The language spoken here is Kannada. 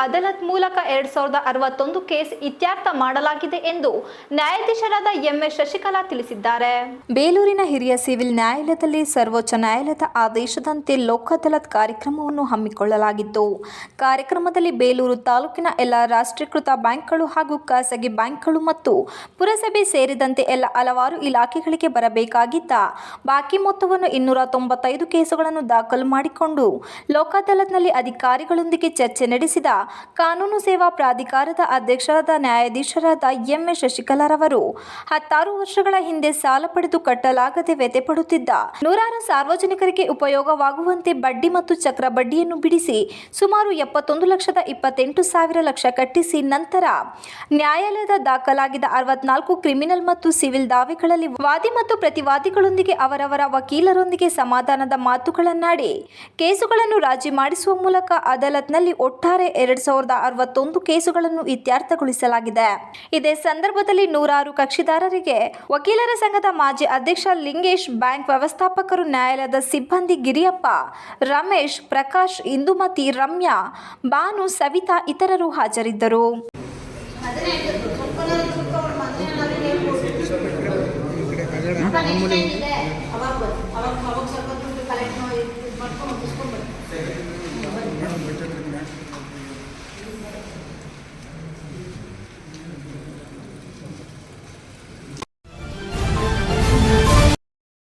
ಅದಾಲತ್ ಮೂಲಕ ಎರಡ್ ಸಾವಿರದ ಅರವತ್ತೊಂದು ಕೇಸ್ ಇತ್ಯರ್ಥ ಮಾಡಲಾಗಿದೆ ಎಂದು ನ್ಯಾಯಾಧೀಶರಾದ ಎಂಎಸ್ ಶಶಿಕಲಾ ತಿಳಿಸಿದ್ದಾರೆ. ಬೇಲೂರಿನ ಹಿರಿಯ ಸಿವಿಲ್ ನ್ಯಾಯಾಲಯದಲ್ಲಿ ಸರ್ವೋಚ್ಚ ನ್ಯಾಯಾಲಯದ ಆದೇಶದಂತೆ ಅದಾಲತ್ ಕಾರ್ಯಕ್ರಮವನ್ನು ಹಮ್ಮಿಕೊಳ್ಳಲಾಗಿತ್ತು. ಕಾರ್ಯಕ್ರಮದಲ್ಲಿ ಬೇಲೂರು ತಾಲೂಕಿನ ಎಲ್ಲ ರಾಷ್ಟ್ರೀಕೃತ ಬ್ಯಾಂಕ್ಗಳು ಹಾಗೂ ಖಾಸಗಿ ಬ್ಯಾಂಕ್ಗಳು ಮತ್ತು ಪುರಸಭೆ ಸೇರಿದಂತೆ ಎಲ್ಲ ಹಲವಾರು ಇಲಾಖೆಗಳಿಗೆ ಬರಬೇಕಾಗಿದ್ದ ಬಾಕಿ ಮೊತ್ತವನ್ನು ಇನ್ನೂರ ತೊಂಬತ್ತೈದು ಕೇಸುಗಳನ್ನು ದಾಖಲು ಮಾಡಿಕೊಂಡು ಲೋಕ ಅದಾಲತ್ನಲ್ಲಿ ಅಧಿಕಾರಿಗಳೊಂದಿಗೆ ಚರ್ಚೆ ನಡೆಸಿದ ಕಾನೂನು ಸೇವಾ ಪ್ರಾಧಿಕಾರದ ಅಧ್ಯಕ್ಷರಾದ ನ್ಯಾಯಾಧೀಶರಾದ ಎಂಎ ಶಶಿಕಲಾರವರು ಹತ್ತಾರು ವರ್ಷಗಳ ಹಿಂದೆ ಸಾಲ ಪಡೆದು ಕಟ್ಟಲಾಗದೆ ವ್ಯತೆ ಪಡುತ್ತಿದ್ದ ನೂರಾರು ಸಾರ್ವಜನಿಕರಿಗೆ ಉಪಯೋಗವಾಗುವಂತೆ ಬಡ್ಡಿ ಮತ್ತು ಚಕ್ರ ಬಡ್ಡಿಯನ್ನು ಬಿಡಿಸಿ ಸುಮಾರು ಎಪ್ಪತ್ತೊಂದು ಲಕ್ಷದ ಇಪ್ಪತ್ತೆಂಟು ಸಾವಿರ ಲಕ್ಷ ಕಟ್ಟಿಸಿ ನಂತರ ನ್ಯಾಯಾಲಯದ ದಾಖಲಾಗಿದ್ದ ಅರವತ್ನಾಲ್ಕು ಕ್ರಿಮಿನಲ್ ಮತ್ತು ಸಿವಿಲ್ ದಾವೆಗಳಲ್ಲಿ ವಾದಿ ಮತ್ತು ಪ್ರತಿವಾದಿಗಳೊಂದಿಗೆ ಅವರವರ ವಕೀಲರೊಂದಿಗೆ ಸಮಾಧಾನದ ಮಾತುಗಳನ್ನಾಡಿ, ಕೇಸುಗಳನ್ನು ರಾಜಿ ಮಾಡಿಸುವ ಮೂಲಕ ಅದಾಲತ್ನಲ್ಲಿ ಒಟ್ಟಾರೆ ಎರಡ್ ಸಾವಿರದ ಅರವತ್ತೊಂದು ಕೇಸುಗಳನ್ನು ಇತ್ಯರ್ಥಗೊಳಿಸಲಾಗಿದೆ. ಇದೇ ಸಂದರ್ಭದಲ್ಲಿ ನೂರಾರು ಕಕ್ಷಿದಾರರಿಗೆ ವಕೀಲರ ಸಂಘದ ಮಾಜಿ ಅಧ್ಯಕ್ಷ ಲಿಂಗೇಶ್, ಬ್ಯಾಂಕ್ ವ್ಯವಸ್ಥಾಪಕರು, ನ್ಯಾಯಾಲಯದ ಸಿಬ್ಬಂದಿ ಗಿರಿಯಪ್ಪ, ರಮೇಶ್, ಪ್ರಕಾಶ್, ಇಂದುಮತಿ, ರಮ್ಯಾ ಬಾನು ಸವಿತಾ ಇತರರು ಹಾಜರಿದ್ದರು. ಅವಾಗ ಅವಾಗ ಅವಾಗ ಸ್ವಲ್ಪ ಕಲೆಕ್ಟ್ ಮಾಡಿ